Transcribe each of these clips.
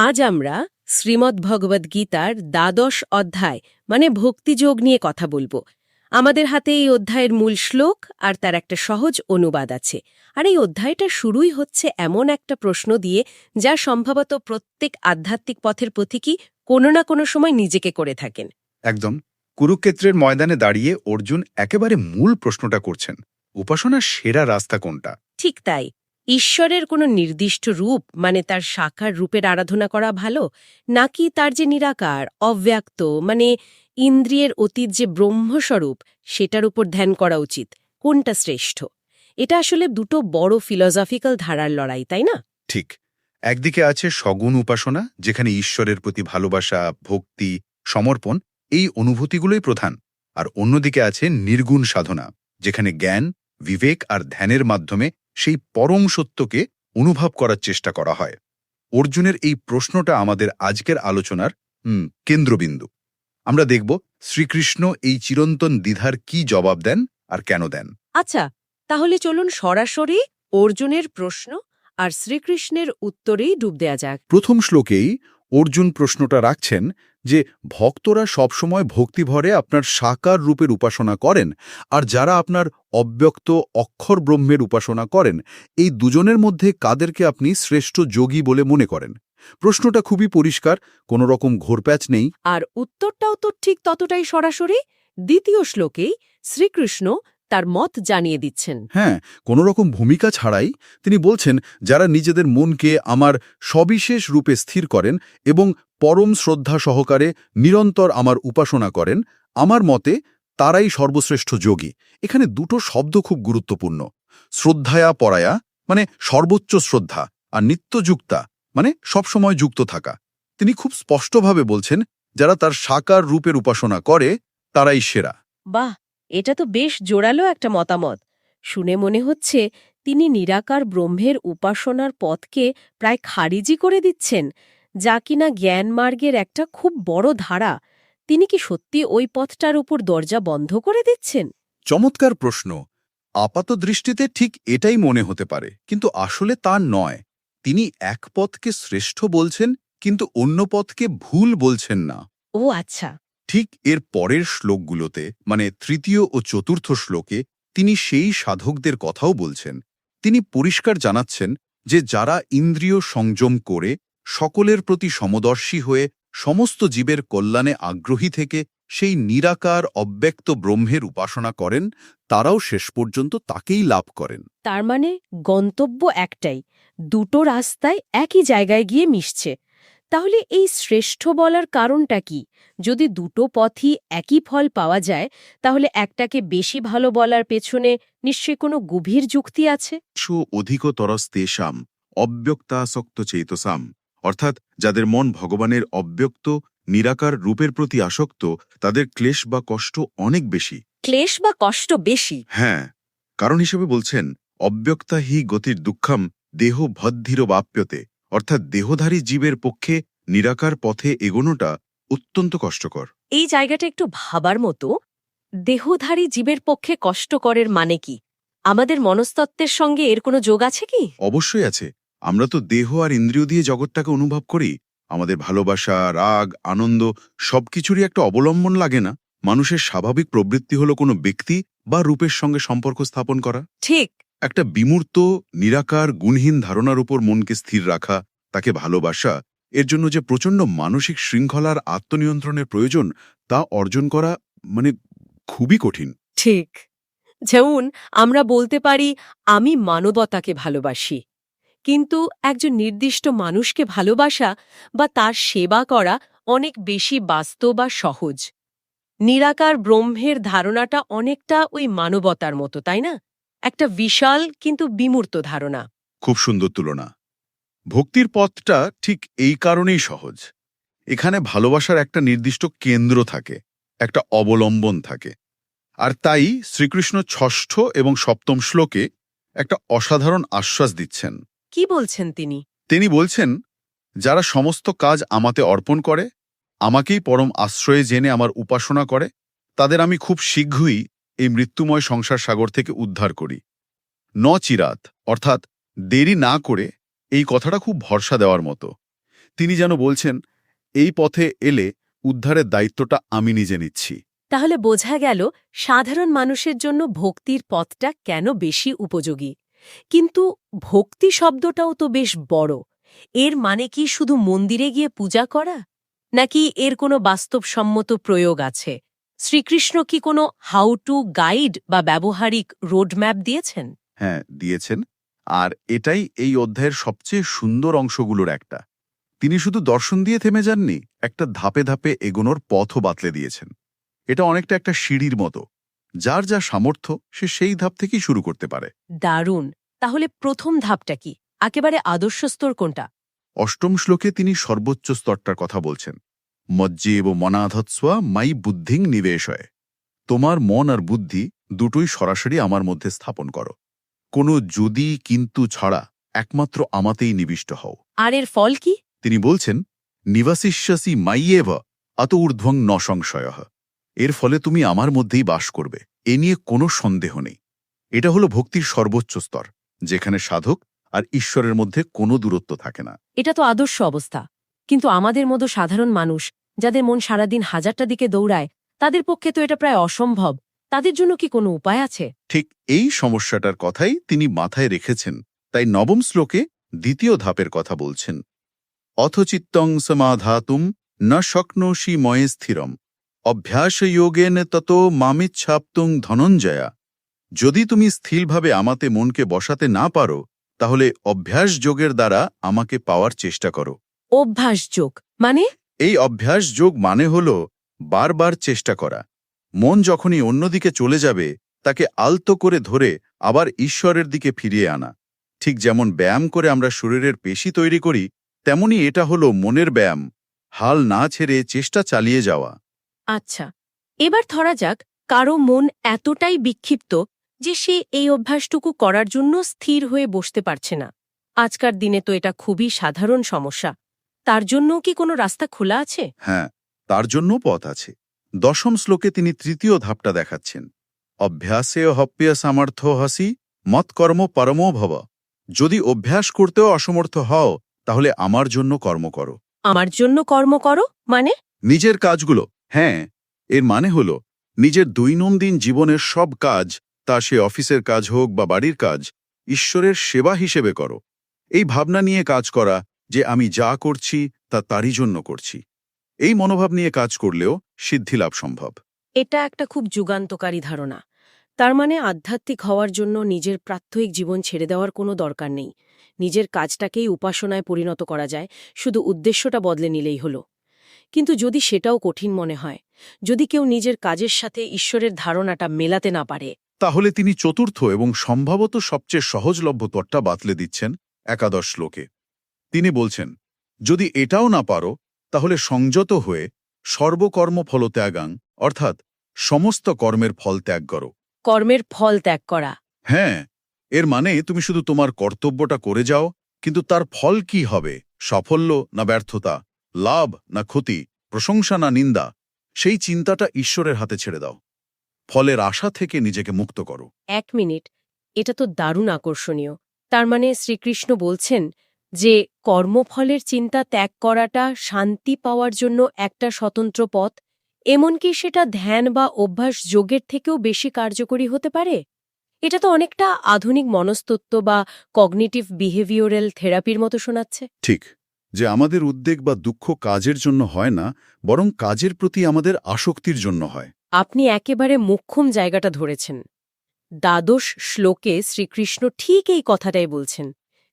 আজ আমরা শ্রীমদ্ ভগবদ্ গীতার দ্বাদশ অধ্যায় মানে ভক্তিযোগ নিয়ে কথা বলব। আমাদের হাতে এই অধ্যায়ের মূল শ্লোক আর তার একটা সহজ অনুবাদ আছে। আর এই অধ্যায়টা শুরুই হচ্ছে এমন একটা প্রশ্ন দিয়ে যা সম্ভবত প্রত্যেক আধ্যাত্মিক পথের পথিকই কোনো না কোনো সময় নিজেকে করে থাকেন। একদম। কুরুক্ষেত্রের ময়দানে দাঁড়িয়ে অর্জুন একেবারে মূল প্রশ্নটা করছেন। উপাসনার সেরা রাস্তা কোনটা? ঠিক তাই। ঈশ্বরের কোনো নির্দিষ্ট রূপ মানে তার সাকার রূপের আরাধনা করা ভালো, নাকি তার যে নিরাকার, অব্যক্ত মানে ইন্দ্রিয়ের অতীত যে ব্রহ্মস্বরূপ, সেটার উপর ধ্যান করা উচিত? কোনটা শ্রেষ্ঠ? এটা আসলে দুটো বড় ফিলসফিক্যাল ধারার লড়াই, তাই না? ঠিক। একদিকে আছে সগুণ উপাসনা, যেখানে ঈশ্বরের প্রতি ভালোবাসা, ভক্তি, সমর্পণ, এই অনুভূতিগুলোই প্রধান। আর অন্যদিকে আছে নির্গুণ সাধনা, যেখানে জ্ঞান, বিবেক আর ধ্যানের মাধ্যমে সেই পরম সত্যকে অনুভব করার চেষ্টা করা হয়। অর্জুনের এই প্রশ্নটা আমাদের আজকের আলোচনার হুম, কেন্দ্রবিন্দু। আমরা দেখব শ্রীকৃষ্ণ এই চিরন্তন দ্বিধার কি জবাব দেন আর কেন দেন। আচ্ছা তাহলে চলুন সরাসরি অর্জুনের প্রশ্ন আর শ্রীকৃষ্ণের উত্তরেই ডুব দেয়া যাক। প্রথম শ্লোকেই অর্জুন প্রশ্নটা রাখছেন যে ভক্তরা সবসময় ভক্তিভরে আপনার সাকার রূপের উপাসনা করেন আর যারা আপনার অব্যক্ত অক্ষর ব্রহ্মের উপাসনা করেন, এই দুজনের মধ্যে কাদেরকে আপনি শ্রেষ্ঠ যোগী বলে মনে করেন? প্রশ্নটা খুবই পরিষ্কার কোনো রকম ঘোরপ্যাচ নেই। আর উত্তরটাও তো ঠিক ততটাই সরাসরি। দ্বিতীয় শ্লোকেই শ্রীকৃষ্ণ তার মত জানিয়ে দিচ্ছেন। হ্যাঁ কোনো রকম ভূমিকা ছাড়াই তিনি বলছেন যারা নিজেদের মনকে আমার সবিশেষ রূপে স্থির করেন এবং পরম শ্রদ্ধা সহকারে নিরন্তর আমার উপাসনা করেন আমার মতে তারাই সর্বশ্রেষ্ঠ যোগী। এখানে দুটো শব্দ খুব গুরুত্বপূর্ণ। শ্রদ্ধায়া পরায়া মানে সর্বোচ্চ শ্রদ্ধা আর নিত্যযুক্তা মানে সবসময় যুক্ত থাকা। তিনি খুব স্পষ্টভাবে বলছেন যারা তার সাকার রূপের উপাসনা করে তারাই সেরা। বাহ! এটা তো বেশ জোরালো একটা মতামত। শুনে মনে হচ্ছে তিনি নিরাকার ব্রহ্মের উপাসনার পথকে প্রায় খারিজি করে দিচ্ছেন যা কিনা জ্ঞানমার্গের একটা খুব বড় ধারা। তিনি কি সত্যি ওই পথটার উপর দরজা বন্ধ করে দিচ্ছেন? চমৎকার প্রশ্ন। আপাত দৃষ্টিতে ঠিক এটাই মনে হতে পারে কিন্তু আসলে তা নয়। তিনি এক পথকে শ্রেষ্ঠ বলছেন কিন্তু অন্য পথকে ভুল বলছেন না। ও আচ্ছা। ঠিক এর পরের শ্লোকগুলোতে মানে তৃতীয় ও চতুর্থ শ্লোকে, তিনি সেই সাধকদের কথাও বলছেন। তিনি পরিষ্কার জানাচ্ছেন যে যারা ইন্দ্রিয় সংযম করে, সকলের প্রতি সমদর্শী হয়ে, সমস্ত জীবের কল্যাণে আগ্রহী থেকে সেই নিরাকার, অব্যক্ত ব্রহ্মের উপাসনা করেন, তারাও শেষ পর্যন্ত তাকেই লাভ করেন। তার মানে গন্তব্য একটাই, দুটো রাস্তায় একই জায়গায় গিয়ে মিশছে। তাহলে এই শ্রেষ্ঠ বলার কারণটা কি? যদি দুটো পথই একই ফল পাওয়া যায় তাহলে একটাকে বেশি ভালো বলার পেছনে নিশ্চয়ই কোনো গভীর যুক্তি আছে? সু অধিকতরস্তেষাম অব্যক্তাসক্ত চেতসাম অর্থাৎ যাদের মন ভগবানের অব্যক্ত নিরাকার রূপের প্রতি আসক্ত তাদের ক্লেশ বা কষ্ট অনেক বেশি। ক্লেশ বা কষ্ট বেশি? হ্যাঁ কারণ হিসেবে বলছেন অব্যক্তা হি গতির দুঃখম দেহ ভদ্ধির বাপ্যতে অর্থাৎ দেহধারী জীবের পক্ষে নিরাকার পথে এগোনোটা অত্যন্ত কষ্টকর। এই জায়গাটা একটু ভাবার মতো দেহধারী জীবের পক্ষে কষ্টকরের মানে কি? আমাদের মনস্তত্ত্বের সঙ্গে এর কোনো যোগ আছে কি? অবশ্যই আছে। আমরা তো দেহ আর ইন্দ্রিয় দিয়ে জগৎটাকে অনুভব করি। আমাদের ভালোবাসা রাগ আনন্দ সবকিছুরই একটা অবলম্বন লাগে না। মানুষের স্বাভাবিক প্রবৃত্তি হলো কোনো ব্যক্তি বা রূপের সঙ্গে সম্পর্ক স্থাপন করা। ঠিক। একটা বিমূর্ত, নিরাকার, গুণহীন ধারণার উপর মনকে স্থির রাখা, তাকে ভালোবাসা, এর জন্য যে প্রচণ্ড মানসিক শৃঙ্খলার আত্মনিয়ন্ত্রণের প্রয়োজন, তা অর্জন করা মানে খুবই কঠিন। ঠিক। যেমন আমরা বলতে পারি, আমি মানবতাকে ভালোবাসি। কিন্তু একজন নির্দিষ্ট মানুষকে ভালোবাসা বা তার সেবা করা অনেক বেশি বাস্তব বা সহজ। নিরাকার ব্রহ্মের ধারণাটা অনেকটা ওই মানবতার মতো, তাই না? একটা বিশাল কিন্তু বিমূর্ত ধারণা। খুব সুন্দর তুলনা। ভক্তির পথটা ঠিক এই কারণেই সহজ। এখানে ভালোবাসার একটা নির্দিষ্ট কেন্দ্র থাকে একটা অবলম্বন থাকে। আর তাই শ্রীকৃষ্ণ ষষ্ঠ এবং সপ্তম শ্লোকে একটা অসাধারণ আশ্বাস দিচ্ছেন। কি বলছেন তিনি? তিনি বলছেন যারা সমস্ত কাজ আমাতে অর্পণ করে আমাকেই পরম আশ্রয়ে জেনে আমার উপাসনা করে তাদের আমি খুব শীঘ্রই এই মৃত্যুময় সংসার সাগর থেকে উদ্ধার করি। ন চিরাত, অর্থাৎ দেরি না করে এই কথাটা খুব ভরসা দেওয়ার মতো। তিনি যেন বলছেন, এই পথে এলে উদ্ধারের দায়িত্বটা আমি নিজে নিচ্ছি। তাহলে বোঝা গেল সাধারণ মানুষের জন্য ভক্তির পথটা কেন বেশি উপযোগী। কিন্তু ভক্তি শব্দটাও তো বেশ বড়। এর মানে কি শুধু মন্দিরে গিয়ে পূজা করা? নাকি এর কোনো বাস্তবসম্মত প্রয়োগ আছে? শ্রীকৃষ্ণ কি কোনো হাউ টু গাইড বা ব্যবহারিক রোডম্যাপ দিয়েছেন? হ্যাঁ দিয়েছেন। আর এটাই এই অধ্যায়ের সবচেয়ে সুন্দর অংশগুলোর একটা। তিনি শুধু দর্শন দিয়ে থেমে যাননি একটা ধাপে ধাপে এগোনোর পথও বাতলে দিয়েছেন। এটা অনেকটা একটা সিঁড়ির মতো। যার যা সামর্থ্য সে সেই ধাপ থেকেই শুরু করতে পারে। দারুণ। তাহলে প্রথম ধাপটা কি? একেবারে আদর্শ স্তর কোনটা? অষ্টম শ্লোকে তিনি সর্বোচ্চ স্তরটার কথা বলছেন। মজ্জেব মনাধৎস্বা মাই বুদ্ধিং নিবেশয়। তোমার মন আর বুদ্ধি দুটোই সরাসরি আমার মধ্যে স্থাপন করো। কোনো যদি কিন্তু ছাড়া একমাত্র আমাতেই নিবিষ্ট হও। আর এর ফল কি? তিনি বলছেন নিবাসিষ্যাসি মাইয়েভ আত ঊর্ধ্বং ন সংশয়। এর ফলে তুমি আমার মধ্যেই বাস করবে এ নিয়ে কোনো সন্দেহ নেই। এটা হলো ভক্তির সর্বোচ্চ স্তর যেখানে সাধক আর ঈশ্বরের মধ্যে কোনো দূরত্ব থাকে না। এটা তো আদর্শ অবস্থা। কিন্তু আমাদের মতো সাধারণ মানুষ যাদের মন সারাদিন হাজারটা দিকে দৌড়ায় তাদের পক্ষে তো এটা প্রায় অসম্ভব। তাদের জন্য কি কোনো উপায় আছে? ঠিক এই সমস্যাটার কথাই তিনি মাথায় রেখেছেন তাই নবম শ্লোকে দ্বিতীয় ধাপের কথা বলছেন। অথচিত্তং সমাধাতুম ন শক্নোষি ময়ে স্থিরম অভ্যাসযোগেন তত মামিচ্ছাপ্তুং ধনঞ্জয়া। যদি তুমি স্থিরভাবে আমাতে মনকে বসাতে না পারো তাহলে অভ্যাস যোগের দ্বারা আমাকে পাওয়ার চেষ্টা করো। অভ্যাস যোগ মানে? এই অভ্যাস যোগ মানে হল বারবার চেষ্টা করা। মন যখনই অন্যদিকে চলে যাবে, তাকে আলতো করে ধরে আবার ঈশ্বরের দিকে ফিরিয়ে আনা। ঠিক যেমন ব্যায়াম করে আমরা শরীরের পেশি তৈরি করি, তেমনি এটা হলো মনের ব্যায়াম, হাল না ছেড়ে চেষ্টা চালিয়ে যাওয়া। আচ্ছা এবার ধরা যাক কারও মন এতটাই বিক্ষিপ্ত যে সে এই অভ্যাসটুকু করার জন্য স্থির হয়ে বসতে পারছে না। আজকার দিনে তো এটা খুবই সাধারণ সমস্যা। তার জন্যও কি কোনো রাস্তা খোলা আছে? হ্যাঁ তার জন্য পথ আছে। দশম শ্লোকে তিনি তৃতীয় ধাপটা দেখাচ্ছেন। অভ্যাসে হপ্পিয় সামর্থ্য হাসি মৎকর্ম পরমো ভব। যদি অভ্যাস করতেও অসমর্থ হও তাহলে আমার জন্য কর্ম করো। আমার জন্য কর্ম করো? মানে? নিজের কাজগুলো হ্যাঁ এর মানে হল নিজের দৈনন্দিন জীবনের সব কাজ তা সে অফিসের কাজ হোক বা বাড়ির কাজ ঈশ্বরের সেবা হিসেবে করো। এই ভাবনা নিয়ে কাজ করা যে আমি যা করছি তা তারই জন্য করছি। এই মনোভাব নিয়ে কাজ করলেও সিদ্ধিলাভ সম্ভব। এটা একটা খুব যুগান্তকারী ধারণা। তার মানে আধ্যাত্মিক হওয়ার জন্য নিজের প্রাত্যহিক জীবন ছেড়ে দেওয়ার কোনো দরকার নেই। নিজের কাজটাকেই উপাসনায় পরিণত করা যায় শুধু উদ্দেশ্যটা বদলে নিলেই হলো। কিন্তু যদি সেটাও কঠিন মনে হয় যদি কেউ নিজের কাজের সাথে ঈশ্বরের ধারণাটা মেলাতে না পারে। তাহলে তিনি চতুর্থ এবং সম্ভবত সবচেয়ে সহজলভ্য তরটা বাতলে দিচ্ছেন একাদশ শ্লোকে। তিনি বলছেন যদি এটাও না পারো তাহলে সংযত হয়ে সর্বকর্ম ফলত্যাগাং অর্থাৎ সমস্ত কর্মের ফল ত্যাগ করো। কর্মের ফল ত্যাগ করা। হ্যাঁ এর মানে তুমি শুধু তোমার কর্তব্যটা করে যাও কিন্তু তার ফল কি হবে? সাফল্য না ব্যর্থতা? লাভ না ক্ষতি? প্রশংসা না নিন্দা? সেই চিন্তাটা ঈশ্বরের হাতে ছেড়ে দাও। ফলের আশা থেকে নিজেকে মুক্ত করো। এক মিনিট এটা তো দারুণ আকর্ষণীয়। তার মানে শ্রীকৃষ্ণ বলছেন যে কর্মফলের চিন্তা ত্যাগ করাটা শান্তি পাওয়ার জন্য একটা স্বতন্ত্র পথ এমনকি সেটা ধ্যান বা অভ্যাস যোগের থেকেও বেশি কার্যকরী হতে পারে? এটা তো অনেকটা আধুনিক মনস্তত্ত্ব বা কগনিটিভ বিহেভিওরাল থেরাপির মতো শোনাচ্ছে। ঠিক যে আমাদের উদ্বেগ বা দুঃখ কাজের জন্য হয় না বরং কাজের প্রতি আমাদের আসক্তির জন্য হয়। আপনি একেবারে মোক্ষম জায়গাটা ধরেছেন। দ্বাদশ শ্লোকে শ্রীকৃষ্ণ ঠিক এই কথাটাই বলছেন।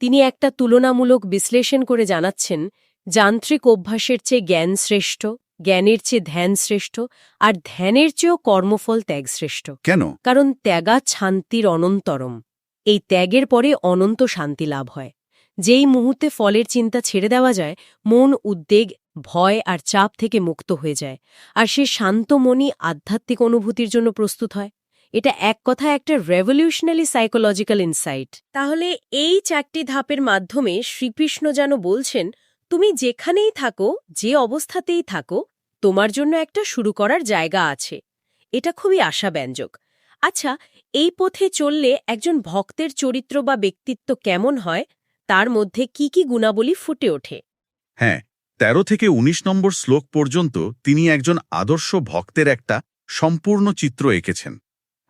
তিনি একটা তুলনামূলক বিশ্লেষণ করে জানাচ্ছেন যান্ত্রিক অভ্যাসের চেয়ে জ্ঞান শ্রেষ্ঠ জ্ঞানের চেয়ে ধ্যান শ্রেষ্ঠ আর ধ্যানের চেয়েও কর্মফল ত্যাগ শ্রেষ্ঠ। কেন? কারণ ত্যাগা শান্তির অনন্তরম। এই ত্যাগের পরে অনন্ত শান্তি লাভ হয়। যেই মুহূর্তে ফলের চিন্তা ছেড়ে দেওয়া যায় মন উদ্বেগ ভয় আর চাপ থেকে মুক্ত হয়ে যায়। আর সে শান্ত মনই আধ্যাত্মিক অনুভূতির জন্য প্রস্তুত হয়। এটা এক কথা একটা রেভলিউশনারি সাইকোলজিক্যাল ইনসাইট তাহলে এই চারটি ধাপের মাধ্যমে শ্রীকৃষ্ণ যেন বলছেন তুমি যেখানেই থাকো যে অবস্থাতেই থাকো তোমার জন্য একটা শুরু করার জায়গা আছে। এটা খুবই আশাব্যঞ্জক। আচ্ছা এই পথে চললে একজন ভক্তের চরিত্র বা ব্যক্তিত্ব কেমন হয়? তার মধ্যে কি কি গুণাবলী ফুটে ওঠে? হ্যাঁ তেরো থেকে ১৯ নম্বর শ্লোক পর্যন্ত তিনি একজন আদর্শ ভক্তের একটা সম্পূর্ণ চিত্র এঁকেছেন।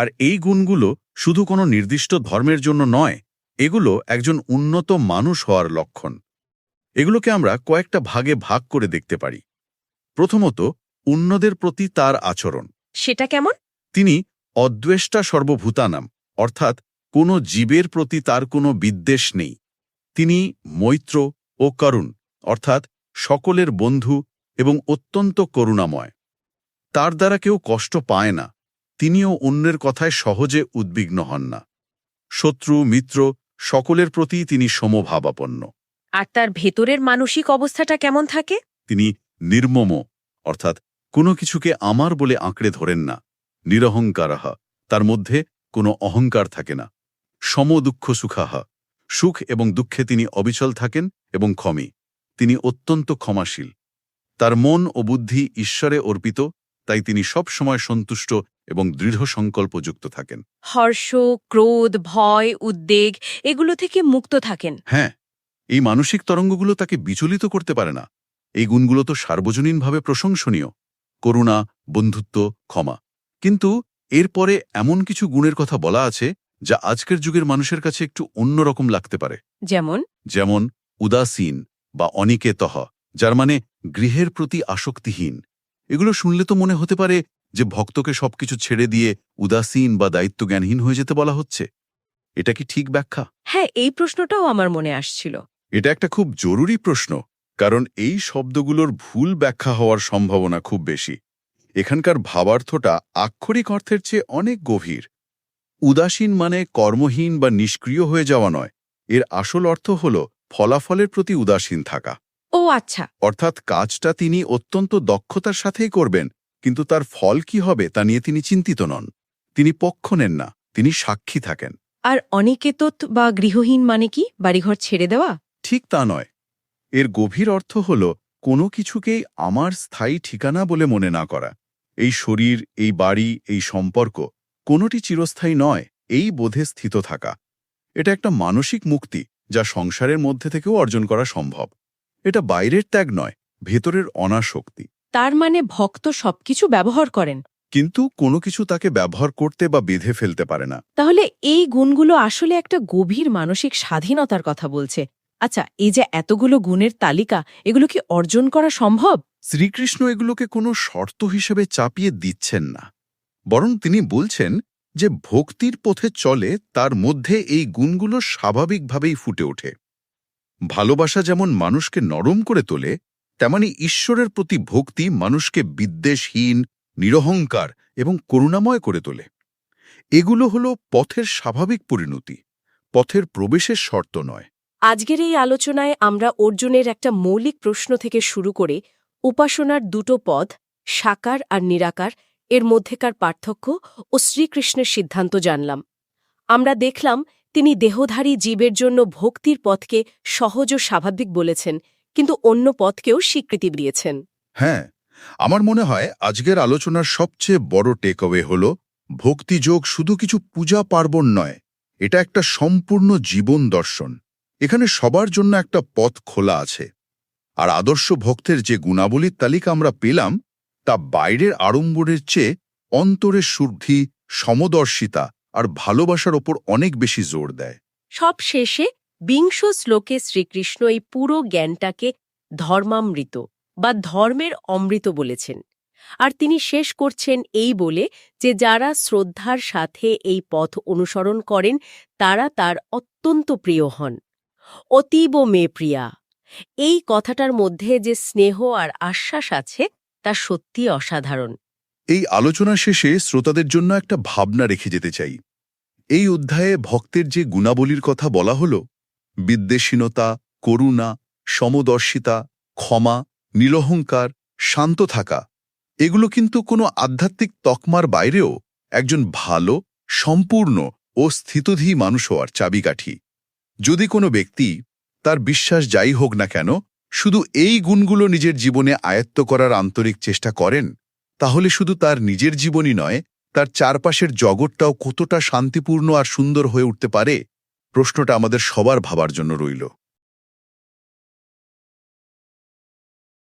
আর এই গুণগুলো শুধু কোনো নির্দিষ্ট ধর্মের জন্য নয় এগুলো একজন উন্নত মানুষ হওয়ার লক্ষণ। এগুলোকে আমরা কয়েকটা ভাগে ভাগ করে দেখতে পারি। প্রথমত অন্যদের প্রতি তার আচরণ। সেটা কেমন? তিনি অদ্বেষ্টা সর্বভূতানাম অর্থাৎ কোনো জীবের প্রতি তার কোনো বিদ্বেষ নেই। তিনি মৈত্র ও করুণ অর্থাৎ সকলের বন্ধু এবং অত্যন্ত করুণাময়। তার দ্বারা কেউ কষ্ট পায় না। তিনিও অন্যের কথায় সহজে উদ্বিগ্ন হন না। শত্রু মিত্র সকলের প্রতি তিনি সমভাবাপন্ন। আর তার ভেতরের মানসিক অবস্থাটা কেমন থাকে? তিনি নির্মম অর্থাৎ কোনো কিছুকে আমার বলে আঁকড়ে ধরেন না। নিরহংকারাহা তার মধ্যে কোনো অহংকার থাকে না। সম দুঃখ সুখাহা সুখ এবং দুঃখে তিনি অবিচল থাকেন এবং ক্ষমী। তিনি অত্যন্ত ক্ষমাশীল। তার মন ও বুদ্ধি ঈশ্বরে অর্পিত তাই তিনি সব সময় সন্তুষ্ট এবং দৃঢ় সংকল্পযুক্ত থাকেন। হর্ষ ক্রোধ ভয় উদ্বেগ এগুলো থেকে মুক্ত থাকেন। হ্যাঁ এই মানসিক তরঙ্গগুলো তাকে বিচলিত করতে পারে না। এই গুণগুলো তো সার্বজনীনভাবে প্রশংসনীয়। করুণা বন্ধুত্ব ক্ষমা। কিন্তু এরপরে এমন কিছু গুণের কথা বলা আছে যা আজকের যুগের মানুষের কাছে একটু অন্যরকম লাগতে পারে। যেমন? যেমন উদাসীন বা অনিকেতহ যার মানে গৃহের প্রতি আসক্তিহীন। এগুলো শুনলে তো মনে হতে পারে যে ভক্তকে সবকিছু ছেড়ে দিয়ে উদাসীন বা দায়িত্বজ্ঞানহীন হয়ে যেতে বলা হচ্ছে? এটা কি ঠিক ব্যাখ্যা? হ্যাঁ এই প্রশ্নটাও আমার মনে আসছিল। এটা একটা খুব জরুরি প্রশ্ন কারণ এই শব্দগুলোর ভুল ব্যাখ্যা হওয়ার সম্ভাবনা খুব বেশি। এখানকার ভাবার্থটা আক্ষরিক অর্থের চেয়ে অনেক গভীর। উদাসীন মানে কর্মহীন বা নিষ্ক্রিয় হয়ে যাওয়া নয়। এর আসল অর্থ হল ফলাফলের প্রতি উদাসীন থাকা। ও আচ্ছা। অর্থাৎ কাজটা তিনি অত্যন্ত দক্ষতার সাথেই করবেন কিন্তু তার ফল কি হবে তা নিয়ে তিনি চিন্তিত নন। তিনি পক্ষ নেন না তিনি সাক্ষী থাকেন। আর অনিকেতত বা গৃহহীন মানে কি? বাড়িঘর ছেড়ে দেওয়া? ঠিক তা নয়। এর গভীর অর্থ হল কোনো কিছুকেই আমার স্থায়ী ঠিকানা বলে মনে না করা। এই শরীর এই বাড়ি এই সম্পর্ক কোনোটি চিরস্থায়ী নয় এই বোধে স্থিত থাকা। এটা একটা মানসিক মুক্তি যা সংসারের মধ্যে থেকেও অর্জন করা সম্ভব। এটা বাইরের ত্যাগ নয় ভেতরের অনাশক্তি তার মানে ভক্ত সবকিছু ব্যবহার করেন। কিন্তু কোনো কিছু তাকে ব্যবহার করতে বা বেঁধে ফেলতে পারে না। তাহলে এই গুণগুলো আসলে একটা গভীর মানসিক স্বাধীনতার কথা বলছে। আচ্ছা এই যে এতগুলো গুণের তালিকা এগুলো কি অর্জন করা সম্ভব? শ্রীকৃষ্ণ এগুলোকে কোনো শর্ত হিসেবে চাপিয়ে দিচ্ছেন না। বরং তিনি বলছেন যে ভক্তির পথে চলে তার মধ্যে এই গুণগুলো স্বাভাবিকভাবেই ফুটে ওঠে। ভালোবাসা যেমন মানুষকে নরম করে তোলে তেমনি ঈশ্বরের প্রতি ভক্তি মানুষকে বিদ্বেষহীন, নিরহংকার এবং করুণাময় করে তোলে। এগুলো হল পথের স্বাভাবিক পরিণতি, পথের প্রবেশের শর্ত নয়। আজকের এই আলোচনায় আমরা অর্জুনের একটা মৌলিক প্রশ্ন থেকে শুরু করে উপাসনার দুটো পদ সাকার আর নিরাকার, এর মধ্যেকার পার্থক্য ও শ্রীকৃষ্ণের সিদ্ধান্ত জানলাম। আমরা দেখলাম তিনি দেহধারী জীবের জন্য ভক্তির পথকে সহজ ও স্বাভাবিক বলেছেন কিন্তু অন্য পথকেও স্বীকৃতি দিয়েছেন। হ্যাঁ আমার মনে হয় আজকের আলোচনার সবচেয়ে বড় টেকওয়ে হল ভক্তিযোগ শুধু কিছু পূজা পার্বণ নয় এটা একটা সম্পূর্ণ জীবন দর্শন। এখানে সবার জন্য একটা পথ খোলা আছে। আর আদর্শ ভক্তের যে গুণাবলীর তালিকা আমরা পেলাম তা বাইরের আড়ম্বরের চেয়ে অন্তরের শুদ্ধি সমদর্শিতা আর ভালোবাসার ওপর অনেক বেশি জোর দেয়। সব শেষে বিংশ শ্লোকে শ্রীকৃষ্ণ এই পুরো জ্ঞানটাকে ধর্মামৃত বা ধর্মের অমৃত বলেছেন। আর তিনি শেষ করছেন এই বলে যে যারা শ্রদ্ধার সাথে এই পথ অনুসরণ করেন, তারা তার অত্যন্ত প্রিয় হন। অতীব মে প্রিয়া, এই কথাটার মধ্যে যে স্নেহ আর আশ্বাস আছে, তা সত্যি অসাধারণ। এই আলোচনা শেষে শ্রোতাদের জন্য একটা ভাবনা রেখে যেতে চাই। এই অধ্যায়ে ভক্তের যে গুণাবলীর কথা বলা হল বিদ্বেষীনতা করুণা, সমদর্শিতা, ক্ষমা, নিরহংকার, শান্ত থাকা, এগুলো কিন্তু কোনো আধ্যাত্মিক তকমার বাইরেও একজন ভালো, সম্পূর্ণ ও স্থিতধী মানুষ হওয়ার চাবিকাঠি। যদি কোনো ব্যক্তি তার বিশ্বাস যাই হোক না কেন, শুধু এই গুণগুলো নিজের জীবনে আয়ত্ত করার আন্তরিক চেষ্টা করেন, তাহলে শুধু তার নিজের জীবনই নয়, তার চারপাশের জগৎটাও কতটা শান্তিপূর্ণ আর সুন্দর হয়ে উঠতে পারে প্রশ্নটা আমাদের সবার ভাবার জন্য রইল।